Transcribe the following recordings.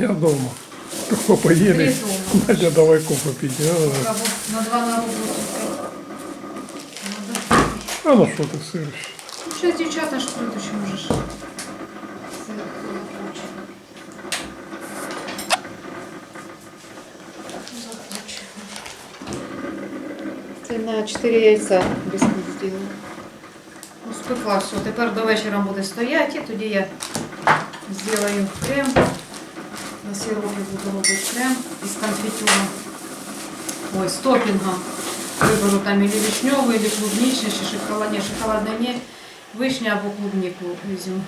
Я дома. Только поели. Ты дома. Надя, давай кофе пить. А, Кого на два на руку. а на что ты сыришь? Ну, сейчас дівчата ж прийдуть, що можеш. Все, захоче. Захоче. Це на 4 яйця бісквіт зробила. Ну, спекла все. Тепер до вечора буде стояти, і тоді я зроблю крем. На сиропі буду робити крем із конфітюром. Ой, з топінгом. Виберу там или вишневый, или клубничный, чи шоколад, не, шоколадный не, вишня або клубнику візьму.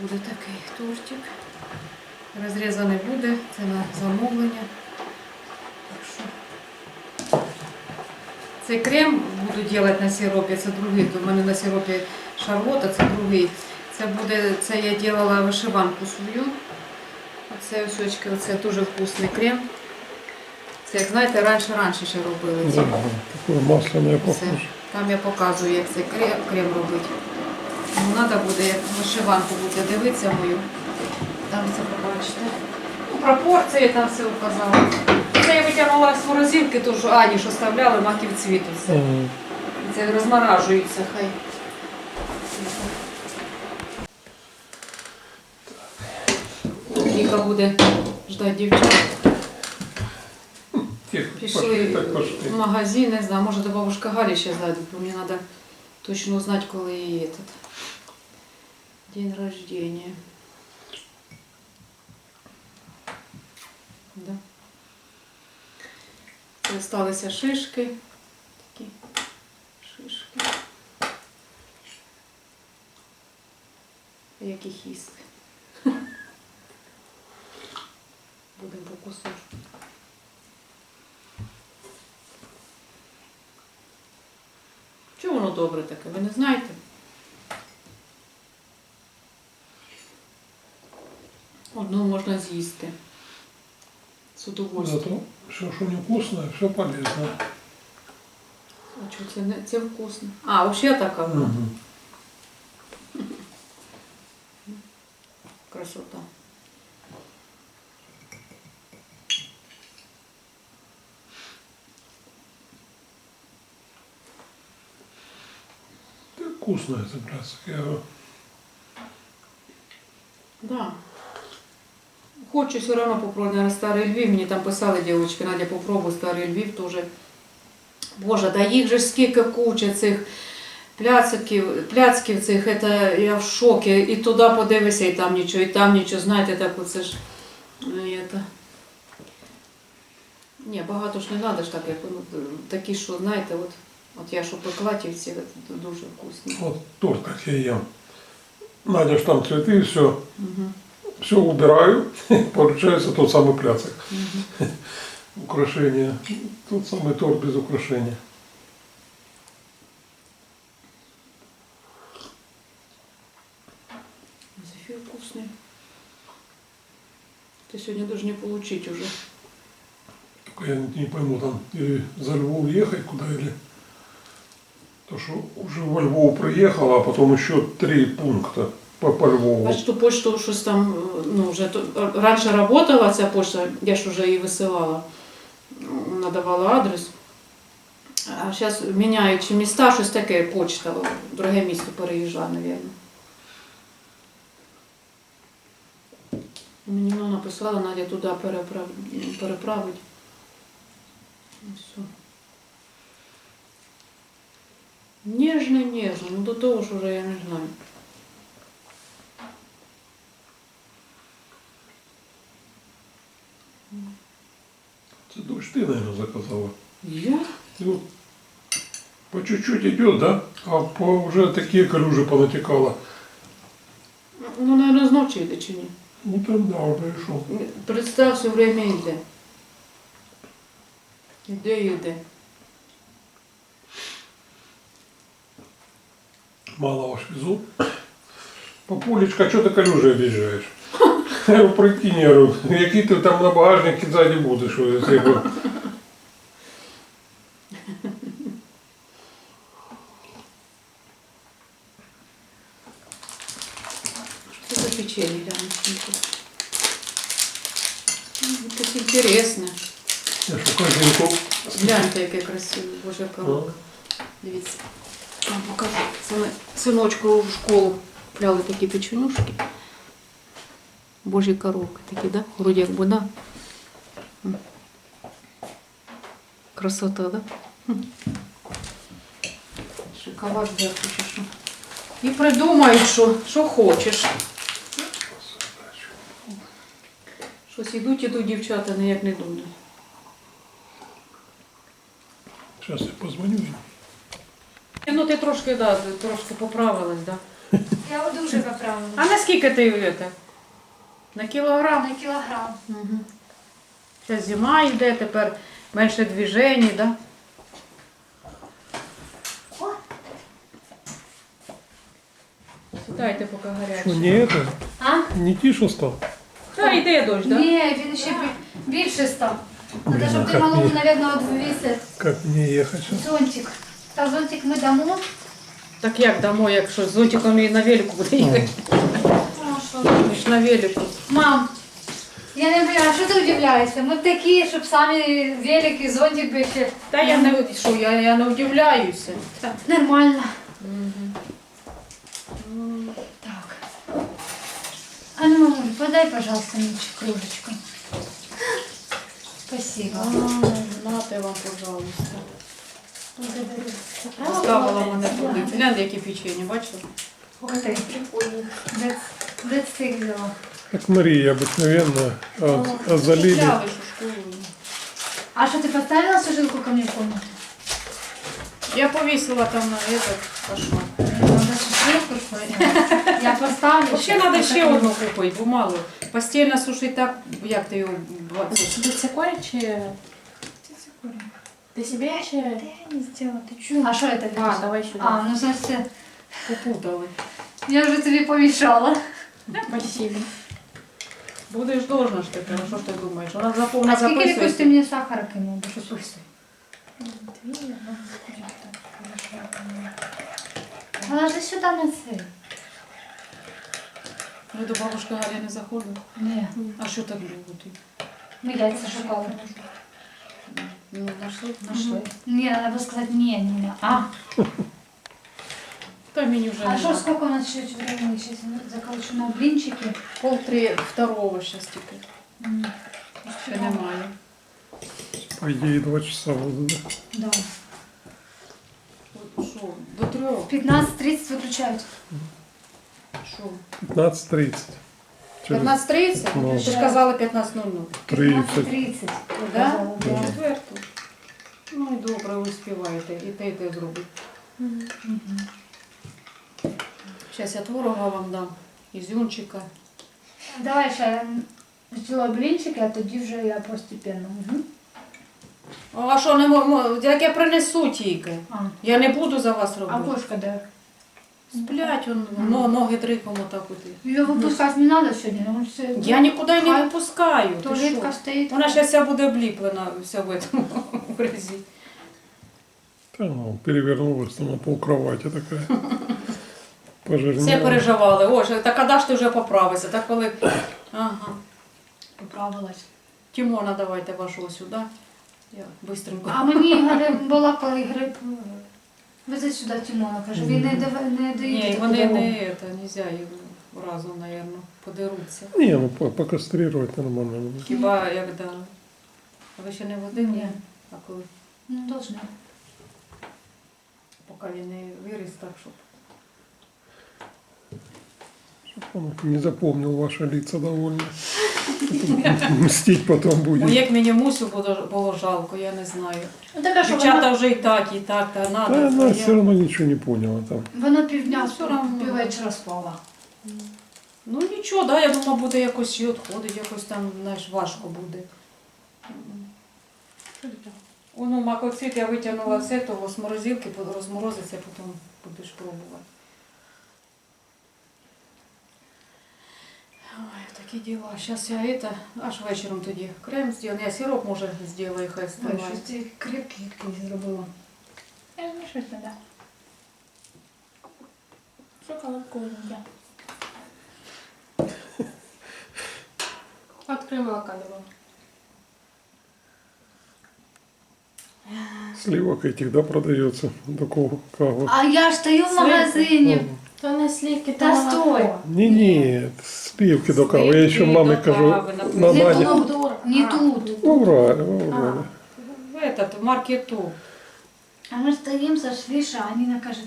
Буде такий тортик. Розрізаний буде, це на замовлення. Так що. Цей крем буду робити на сиропі, це другий, то в мене на сиропі шарлота, це другий. Це буде, це я робила вишиванку свою. Оце ось оце дуже вкусний крем. Це, як знаєте, раніше раніше ще робили. ці. Такое Це. похоже. Там я показую, як цей крем, крем робити. Ну, треба буде, як вишиванку буде дивитися мою. Там це побачите. Ну, пропорції там все указала. Це я витягнула з морозилки, що Ані, що ставляли маків цвіту. Це, М, це розморажується хай. Віка буде ждати дівчат. Пішли в магазин, не знаю, може до бабушка Галі ще зайдуть, бо мені треба точно узнати, коли її этот день рождения. Да. Залишилися шишки. Такі шишки. Як їх їсти? Кусочку. Чому воно добре таке? Ви не знаєте? Одну можна з'їсти. З удовольствием. Зато все, что невкусное, все полезно. А чого це не це вкусно? А, взагалі така вона. Мгм. Красота Да, Вкусное это, блядь. Я говорю, Да. Хочу все равно попробовать, наверное, старий Львів. Мені там писали дівчатки, Надя, попробуй старий Львів теж. Боже, да їх же ж скільки куча цих пляцків, пляцків цих, это, я в шокі. І туди подивися, і там нічого, і там нічого. Знаєте, так оце ж. ну, і это. Ні, багато ж не треба ж так, як ну, такі, що, знаєте, от, от я що пекла ті всі, це дуже вкусні. вот торт, как я ем. Надя ж там цветы, все, Угу. все убираю, получается тот самый пляцок. Угу. Украшение. Тот самый торт без украшения. Зефир вкусный. Ты сегодня должен получить уже. Только я не пойму, там или за Львов ехать куда или... То, что уже во Львов приехала, а потом еще три пункта по, по Львову. Ту почту щось там, ну, вже то, е, раніше працювала ця почта, я ж вже її висилала, м, надавала адрес. А зараз міняючи міста, щось таке почта, в друге місто переїжджає, мабуть. Мені ну, написала, Надя туди переправ... переправить. Все. Ніжно, ну до того ж вже я не знаю. Это дочь ты, наверное, заказала. Я? Вот по чуть-чуть идет, да? А по уже такие калюжи понатекало. Ну, наверное, зночі йде чи ні. Ну там да, уже. Представ, все время йде. Іде і йде. Мало ваш везу. Папулечка, что ты калюжи объезжаешь? Я говорю, прикинь, я говорю, який ти там на багажнике сзади будеш, я говорю, печенье, вот Так интересно. Я шукаю жінку. Гляньте, яке красиве, боже, коробка. Дивіться. Вам покажу. Це ми синочку в школу купляли такі печенюшки. Божі коровки такі, да? Вроді як. М. Красота, да? Шоколад зверху чи що. І придумають, що, що хочеш. Щось ідуть, ідуть дівчата, ніяк не думають. Зараз я позвоню ти трошки, да, трошки поправилась, да? Я дуже поправила. А наскільки ти це? На кілограм? На кілограм. Угу. Це зима йде, тепер менше движень, да? О. Сідайте, поки Що, гаряче. не это? А? Не ті, що став? Та йде дощ, да? Ні, він ще бі- більше став. Блін, Надо, щоб ти як малому, мені- наверное, відвісити. Как мне ехать сейчас? Зонтик. Та зонтик ми дамо. Так як домой, якщо з зонтиком і на велику буде їхати? А. Ми ж на велику. Мам, я не розумію, а що ти удивляєшся? Ми такі, щоб самі велик і зонтик би ще. Та я не, що, я, я не удивляюся. Так, Нормально. Так. А ну, мамуль, подай, пожалуйста, мне кружечку. Спасибо. А, нате вам, пожалуйста. Благодарю. Поставила мене туди. Гляньте, які печені, бачите? Ух ты. Де, де ти їх взяла? Как Мария обыкновенно, а, а залили. Купляли ж у школу. А что, ты поставила сужилку ко мне в комнату? Я повісила там на этот, а що? Надо сушилку, что ли? Я поставлю. Ще треба ще одну купити, бо мало. Постільно сушить так, як ти його бачиш. Ты цикорь чи... Ты себе чи... Я не сделала, ты чё? А что это? А, давай сюда. А, ну значит, Попутали. я уже тебе помешала. Спасибо. Будеш должна ж тепер, що ж ти думаєш? Вона заповна А сколько якось ти записується. мені сахара кинула? Бо що пусти? Положи сюди на це. Ви до бабушки Галі не заходили? Ні, А що так довго ти? ми яйця шукали. Ну, нашли? Нашли. Ні, треба було сказати ні, ні, ні. А, Та мені вже а не що, надо. сколько у нас ще времени? Сейчас заколочу на блинчики. Пол три второго зараз тільки. М, Ще немає. По идее, два часа будут, да? Да. От Що, до трьох? 15.30 виключають. Що? 15.30. Через 15.30? Ну. Ти ж казала 15.00. 30. 15.30. Да? Да. Четверту. Ну і добре, ви співаєте. І те, і те зробить. Зараз я творога вам дам. Ізюмчика. Давай ще взяла блинчики, а тоді вже я постепенно. Угу. А що не можу? Як я принесу тільки. А, Я не буду за вас робити. а кошка де? Сплять, он, но, ноги дриком отак от. Ее выпускать не надо сьогодні, тому що Я нікуди не випускаю. Ти туалетка що? стоїть. Вона зараз вся буде обліплена вся в цьому грязі. Да, ну, перевернулась там на пол кровати такая. Все переживали. О, ж- та коли ж ти вже поправишся? Так коли. Ага. Поправилась. Тімона, давайте вашого сюди. Я бистренько. А мені була, коли грип. Вези сюди Тимона, каже, він не дав- не дає. Ні, таку вони дорогу. не це, нельзя їм разом, мабуть, подеруться. Не, ну по- покастрировать нормально будет. Хіба як да. А ви ще не водив? Ні. А коли? Ну, должна. Поки він не виріс, так щоб. Не запомнил ваши лица довольно. Мстить потом Ну, будет. як мені мусю було, було жалко, я не знаю. Ну, така, що Дівчата вже і так, і так, та Да, надо. она я- все равно ничего не поняла там. воно півдня, Ну, все равно. піввечора спала. Ну нічого, да, я думаю, буде якось ще відходить, якось там, знаєш, важко буде. Воно макоцвіт я витягнула все, того з морозилки, розморозиться, потім будеш пробувати. Ой, такі діла. Зараз я это, аж вечором тоді крем зроблю. Я сироп, може, зроблю, хай Ой, стане. щось ти крепкий якийсь зробила. Я не щось не да. Шоколадку я. відкрию молока не було. Сливок этих, да, продается? Такого кого? А я ж стою в магазині. То не слівки, то стой. молоко. Ні, ні, співки до кави. Я ще мамі кажу, на Не тут, не А. тут. Ну, ура, ура. Ну, в этот, в маркету. А мы стоим со Швиша, они а нам кажут,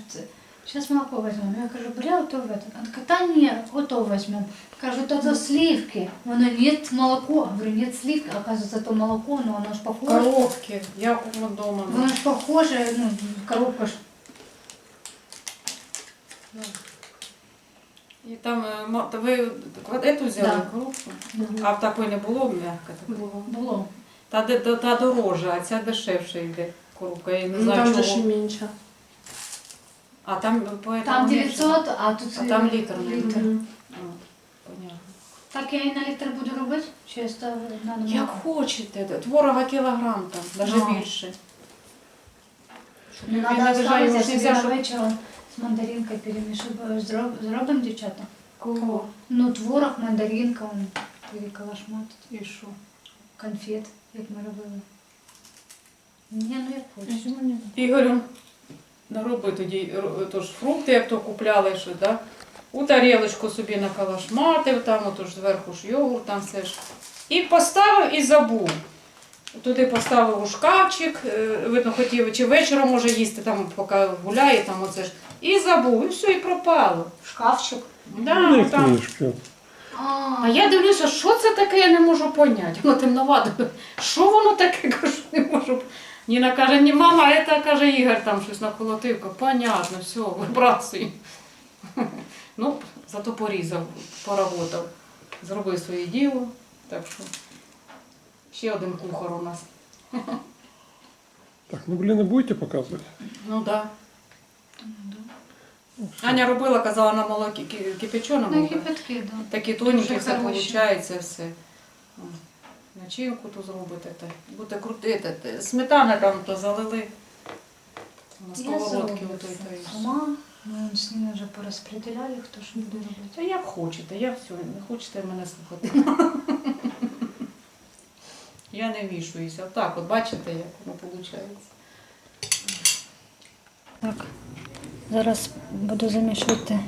сейчас молоко возьмем. Я говорю, брел то в этот, Она говорит, «Та не, вот то возьмем. Кажу, то за сливки. Она, нет, молоко. Ну, говорю, нет сливки. Оказывается, то молоко, но оно ж похоже. Коробки. Я у дома. Оно ж похоже, ну, коробка ж І там е, то ви эту взяли Да. коробку? А в такої не було м'яка? Було. Було. Та, де- та, та дорожа, а ця дешевше йде коробка. Я не Ну, знаю, там же чого. ще менше. А там поэтому Там 900, а тут А там літр, літр. Понятно. Так я і на літр буду робити? Чи я ставлю на Як хочете, творога килограм там, навіть більше. Щоб Ну, надо не його я з мандаринкою перемішу. Зроб- Зробимо, дівчата? Кого? Ну, творог, мандаринка, он переколошматить. І що? Конфет, як ми робили. Ні, ну як хочеш. Ігорю, нароби тоді тож фрукти, як то купляли, що, да? у тарілочку собі накалашматив, там отож зверху ж йогурт, там все ж. І поставив і забув. Туди поставив у шкафчик, е, видно, хотів чи вечором може їсти, там поки гуляє, там оце ж. І забув, і все, і пропало. Шкафчик. Да, Ну, там. А я дивлюся, що це таке, я не можу поняти. Воно темновато. Що воно таке, кажу, не можу. Ніна каже, ні, мама, а це каже Ігор там щось наколотив. Понятно, все, вибрасуй. Ну, зато порізав, поработав. Зробив своє діло. Так що ще один кухар у нас. Так, ну, блин, и будете показывать? Ну так. Да. Аня робила, казала на молокі ки- кипяченому. Ну, кипятки, да. Такі тоненькі все виходить, все. Начинку ту зробите, та буде крутити. Сметана там то залили. На сковородки ото й то і все. Сама. Ми з ними вже порозподіляли, хто що буде робити. Та як хочете, я все, не хочете мене слухати. Я не вішуюся. Так, от бачите, як воно виходить. Так, зараз буду замішувати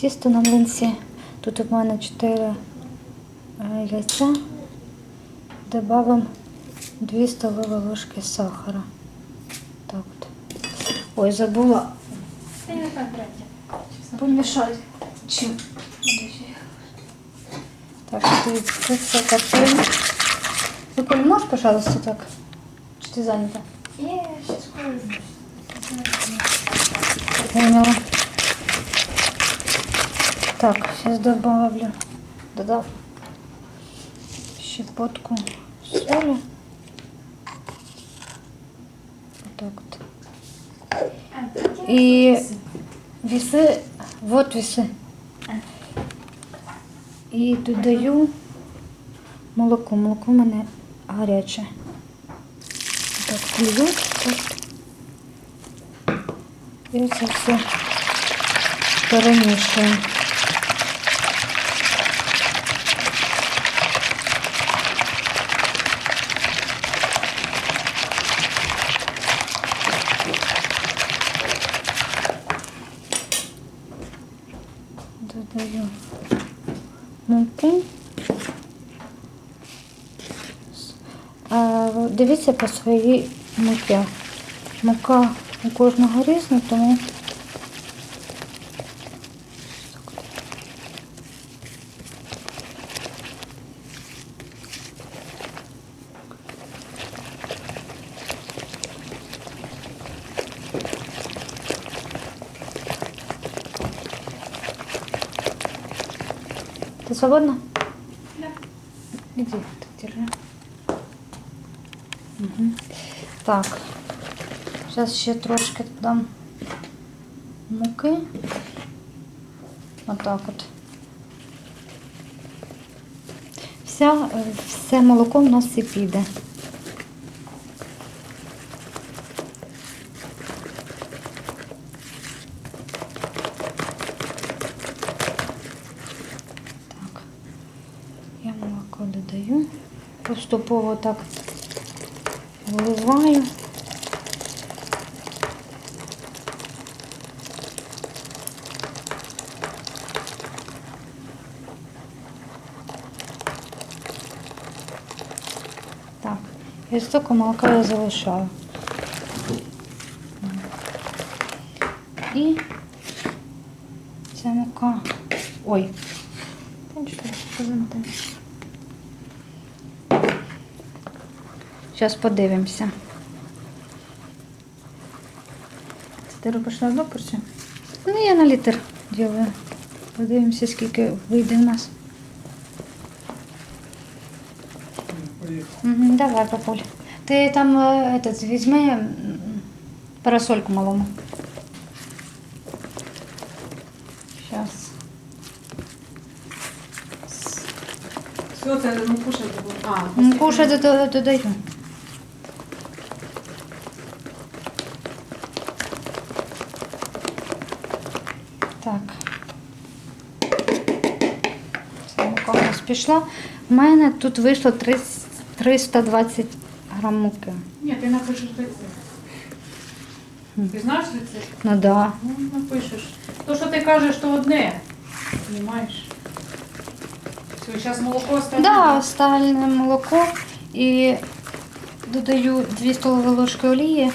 тісто на млинці. Тут у мене 4 е, яйця. Добавимо 2 столові ложки сахара. Так от. Ой, забула помішати. Чим? Так, це картина. Виколь, можешь, пожалуйста, так? Ти зайнята? Є, ще. Поняла. Так, сейчас добавлю. Додав щепотку соли. Вот так вот. И весы, вот весы. І додаю молоко. Молоко в мене гаряче. Так, клюю. Так. І це все перемішуємо. Додаю муки. А, Дивіться по своїй муки. Мука у кожного різна, тому Ты свободна? Да. Иди, так держи. Так. Зараз ще трошки дам муки. Отак от. Вся, е, все молоко в нас і піде. Так. Я молоко додаю. поступово так вливаю. Так, і стільки молока я залишаю. І ця мука. Ой. Зараз подивимося. Це ти робиш на одну порцію? Ну, я на літр ділаю. Подивимося, скільки вийде в нас. Угу, давай, папуль. Ти там е, этот, візьми парасольку малому. Зараз. Все, це ну кушайте. А, Ну, кушати до- додаю. Так. Це пішла. У мене тут вийшло 320 грам муки. Ні, ти напишеш рецепт. Ти знаєш рецепт? Ну так. Да. Ну, напишеш. То, що ти кажеш, то одне. Понимаєш? Все, зараз молоко остане. Да, стальне молоко і додаю 2 столові ложки олії.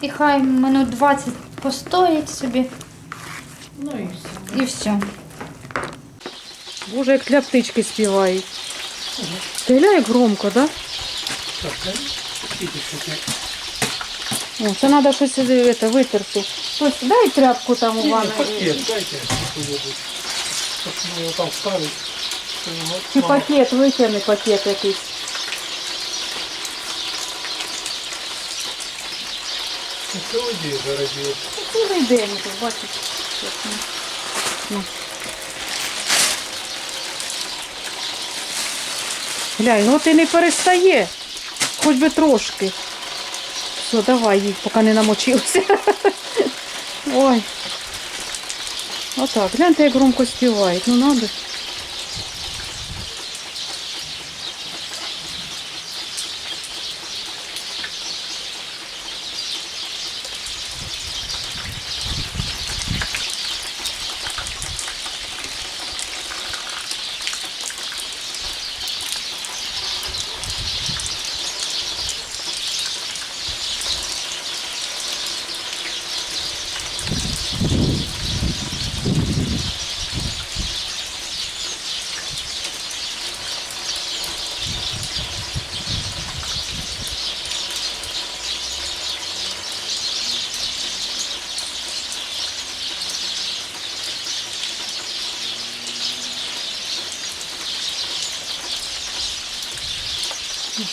І хай минут 20 постоїть собі Ну і все. і все. Боже, як для птички співають. Ти глянь, як громко, да? Так, ну, скільки ще ти? О, це треба щось сюди це, витерти. Хтось дай тряпку там у Ні, ванну. пакет, дайте какой-нибудь. Щоб ми його там ставить. Це, ну, Чи мама. пакет, витягни пакет якийсь. Ну, Цілий день зарадів. Цілий день тут, бачиш. як воно. Ну. Глянь, ну ти не перестає. Хоч би трошки. Все, давай їй, поки не намочилася. Ой. Отак, гляньте, як громко співають. Ну надо.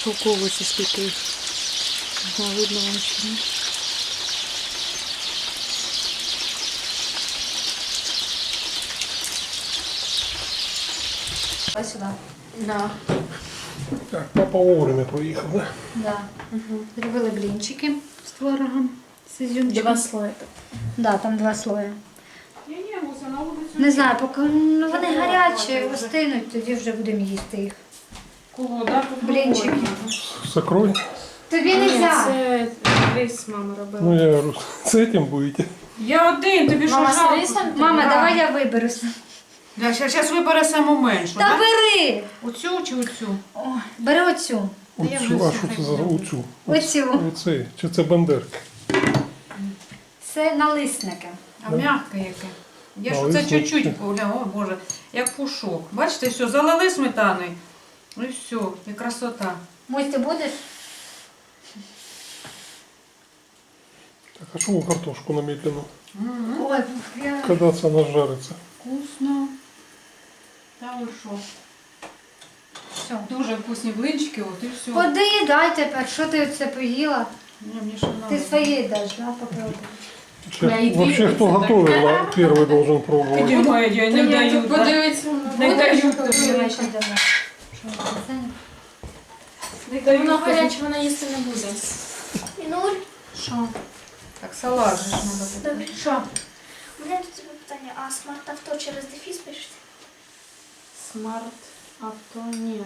Шовковиці скільки їх. Видно вам чи ні. Ось сюди. Да. Так, папа вовремя проїхав, да? Да. Зробили блінчики з творогом, з ізюмчиком. Два слоя. Да, там два вулицю. Не знаю, поки ну, вони гарячі, остинуть, тоді вже будемо їсти їх. Кого, да? Блінчики. Закрой. Тобі не Ні, це рис мама робила. Ну я говорю, з этим будете. Я один, тобі що Мама, жалко? з рисом? Мама, Да. давай я виберу. Да, зараз вибере саму меншу, Та да? бери! Оцю чи оцю? О, бери оцю. я вже Оцю, а що це за оцю? Оцю. Оце, чи це бандерка? Це налисники. А м'яке яке. Я ж А, оце ось чуть-чуть, оце. О Боже, як пушок. Бачите, все, залили сметаною. Ну і все, і красота. Мусь, ти будеш? Так, а чому картошку на медленну? Ой, я... Коли це вона жариться? Вкусно. Та ви що? Все. Дуже вкусні блинчики, от і все. Подоїдай тепер, що ти це поїла? Ні, мені ще Ти надо. свої даш, да, попробуй. Я і Вообще, кто да. готовил, а первый должен пробовать. Дядя, не дають. да. Не тобі. Що це? Не дають. Воно гаряче, вона їсти не буде. Нуль. Що? Так, салат же ж треба буде. Добре. Що? У мене тут тебе питання, а смарт-авто через дефіс пишете? Смарт авто ні.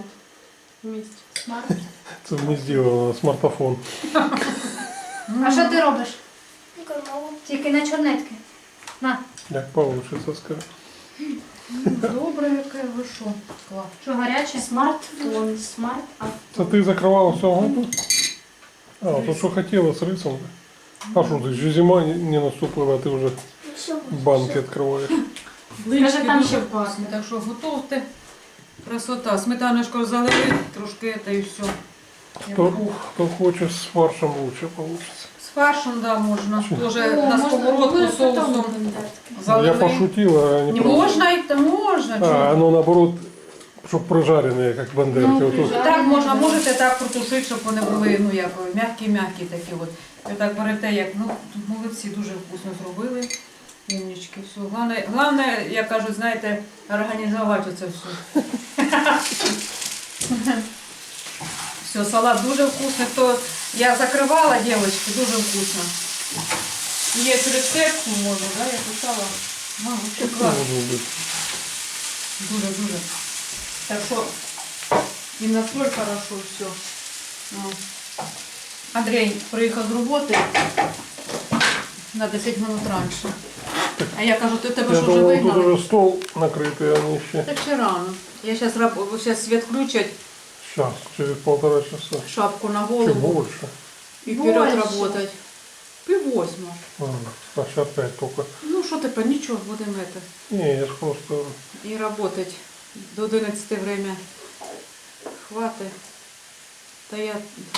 Вместе. Смарт. Це ми зробили смартфон. А що ти робиш? Кормову. Тільки на чорнетки. На, Як вийде, скажи. Добре, яке ви що? Клас. що гаряче? Смартфон, смарт, Це ти закривала все году? А, то що хотіла з рисом. А що ти, ще зима не- не наступила, а ти вже банки відкриваєш. Блинчики там дуже ще вкусні, так що готовте. Красота. Сметаночку залили, трошки та і все. Хто, хто хоче з фаршем лучше вийде. Фаршем, да, можна. Тоже О, на можна сковородку буде соусом потім комендантське. Я залили. пошутила, а не Не правда. і та можна. А, оно наоборот, щоб прожарене, як бандерки. Ну, Ото- прижар- Так можна, можете так протушити, щоб вони були ну як м'які-м'які такі. От. І так берете, як ну молодці, дуже вкусно зробили. Умнічки, все. Головне, головне, як кажуть, знаєте, організувати оце все. Все, салат дуже вкусний. Хто я закривала, дівчатки, дуже вкусно. Є рецепт, можу, да, я писала. Ну, взагалі клас. Дуже, дуже. Так що і настрой хорошо, все. Ну. Андрій приїхав з роботи на 10 минут раніше. А я кажу, ти тебе що вже думав, тут уже стол накритий, а не ще. Так ще рано. Я зараз світ включать, Сейчас, через полтора часа. шапку на Чи голову більше. і вперед Більше. працювати. Пів восьмого. А, а сейчас опять только. Ну що тепер, нічого, будемо це. Не, я ж просто... І работать до 11 время хватит. Та я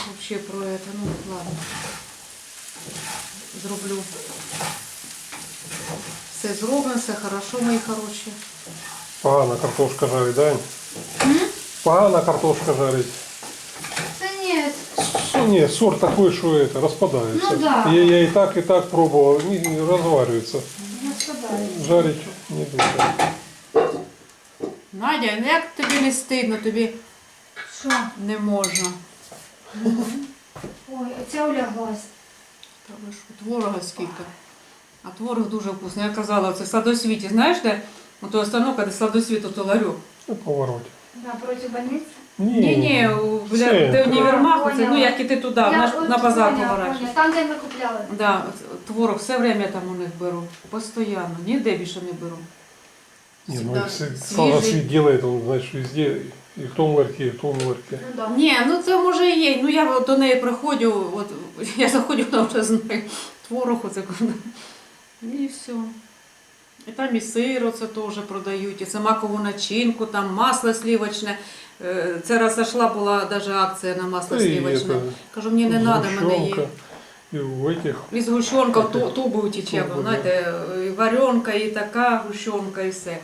вообще про это, ну ладно. Зроблю. Все зроблено, все хорошо, мої хороші. Погана картошка жарить, да? Погана картошка жарить. Та ні, Ну, Не, сорт такой, что это, распадается. Ну да. я, я и так, и так пробовал, не, не разваривается. не складаю. Жарить не дуже. Надя, ну як тобі не стидно, тобі Що? не можна. Ой, оця уляглась. Та ви що, творога скільки. А творог дуже вкусний. Я казала, це в садосвіті, знаєш де? Ото остановка, де садосвіт, ото ларю. Ну, повороте. Напроти больниці. Ні, ні, бля, Це- ти універмаг, оце, ну Поняла. як іти туди, на, от на базар поняла, поворачуєш. поняла. Там, де ми купляли. Да, творог все время там у них беру. Постоянно. Ніде більше не беру. Не, ну, Всегда если свежий. салосвет делает, он, значит, везде, и в том ларьке, и в том ларьке. Ну да. Ні, ну це може і є. Ну я от до неї приходжу, от я заходжу, вона вже знає. Творог оце куди. І все. І там і сир оце теж продають, і це макову начинку, там масло сливочне. Е, Це раз зайшла, була навіть акція на масло Да и сливочне. это, Кажу, мені не треба, мене є. сгущенка. И в этих, І з гущонка в ту- туби утіче, Туби, знаєте, і варенка, і така гущонка, і все.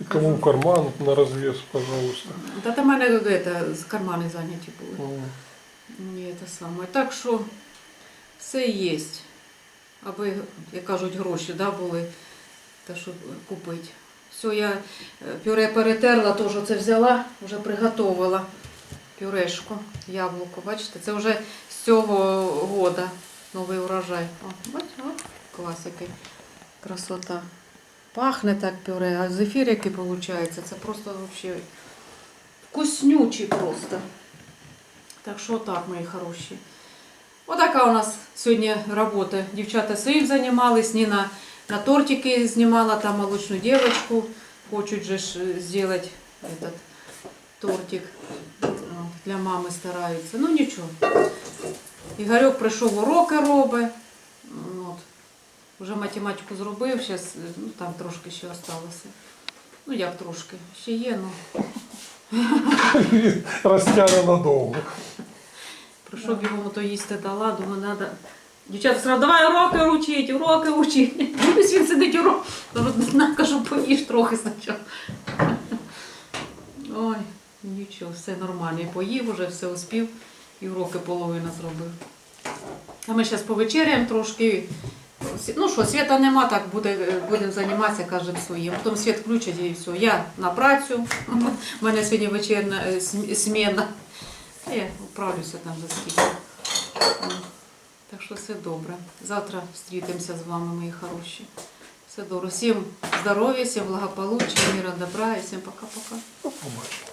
и кому в карман на развес, пожалуйста. Та там в мене это, з кармани зайняті були. Ну, Ні, це саме. Так що все є. Аби, як кажуть, гроші да, були, те, щоб купити. Все, я е, пюре перетерла, теж це взяла, вже приготувала пюрешку, яблуко. Бачите, це вже з цього года новий урожай. О, бачите, о, класики. Красота. Пахне так пюре, а зефір, який виходить, це просто взагалі вкуснючий просто. Так що так, мої хороші. Отака у нас сьогодні робота. Дівчата своїм займались, Ніна на тортики знімала там молочну дівчинку. Хочуть же ж е, этот тортик. Для мами стараються. Ну нічого. Ігорьок прийшов уроки робить. От. Вже математику зробив, зараз ну, там трошки ще залишилося. Ну як трошки, ще є, ну. Растяне надовго. Прийшов йому то їсти дала, думаю, треба. Дівчата сказали, давай уроки учить, уроки учить. Ось він сидить урок. Кажу, поїж трохи спочатку. Ой, нічого, все нормально. І поїв уже, все успів, і уроки половина зробив. А ми зараз повечеряємо трошки. Ну що, світа нема, так буде, будемо займатися кожним своїм. Потім світ включать і все. Я на працю. У мене сьогодні вечірня е, сміна. Я вправлюся там за скільки. Так що все добре. Завтра зустрітимося з вами, мої хороші. Все добре. Всім здоров'я, всім благополуччя, міра, добра і всім пока-пока. Побачимо.